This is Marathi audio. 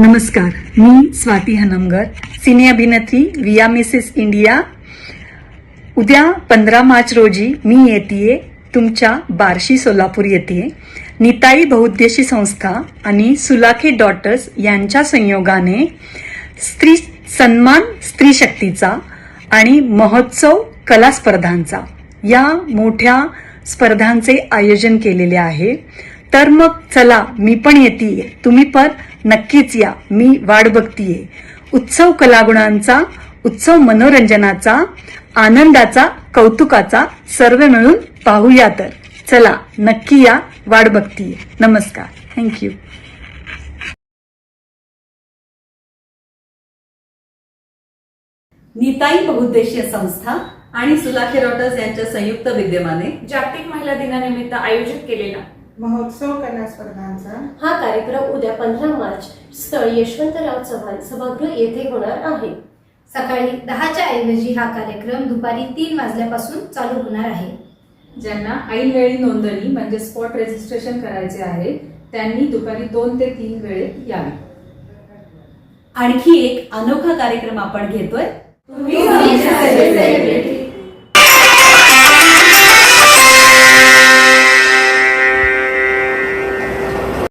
नमस्कार मी स्वाती हनमगर सिने अभिनेत्री विया मिसेस इंडिया. उद्या पंधरा मार्च रोजी मी येते तुमच्या बार्शी सोलापूर येते निताई बहुद्देशी संस्था आणि सुलाखे डॉटर्स यांच्या संयोगाने स्त्री सन्मान स्त्री शक्तीचा आणि महोत्सव कला स्पर्धांचा या मोठ्या स्पर्धांचे आयोजन केलेले आहे. तर मग चला मी पण येते तुम्ही पण नक्कीच या. मी वाट बघतीये. उत्सव कलागुणांचा उत्सव मनोरंजनाचा आनंदाचा कौतुकाचा सर्व मिळून पाहूया तर. चला नक्की या वाट बघतीये. नमस्कार. थँक्यू निताई बहुद्देशीय संस्था आणि सुलाखे रॉटर्स यांच्या संयुक्त विद्यमाने जागतिक महिला दिनानिमित्त आयोजित केलेला महोत्सव कला स्पर्धांचा? हा कार्यक्रम उद्या पंधरा मार्च स्थळ यशवंतराव चव्हाण सभागृह येथे होणार आहे. सकाळी दहाच्या ऐवजी हा कार्यक्रम दुपारी तीन वाजल्यापासून चालू होणार आहे. ज्यांना ऐनवेळी नोंदणी म्हणजे स्पॉट रजिस्ट्रेशन करायचे आहे त्यांनी दुपारी दोन ते तीन वेळेत यावे. आणखी एक अनोखा कार्यक्रम आपण घेतोय.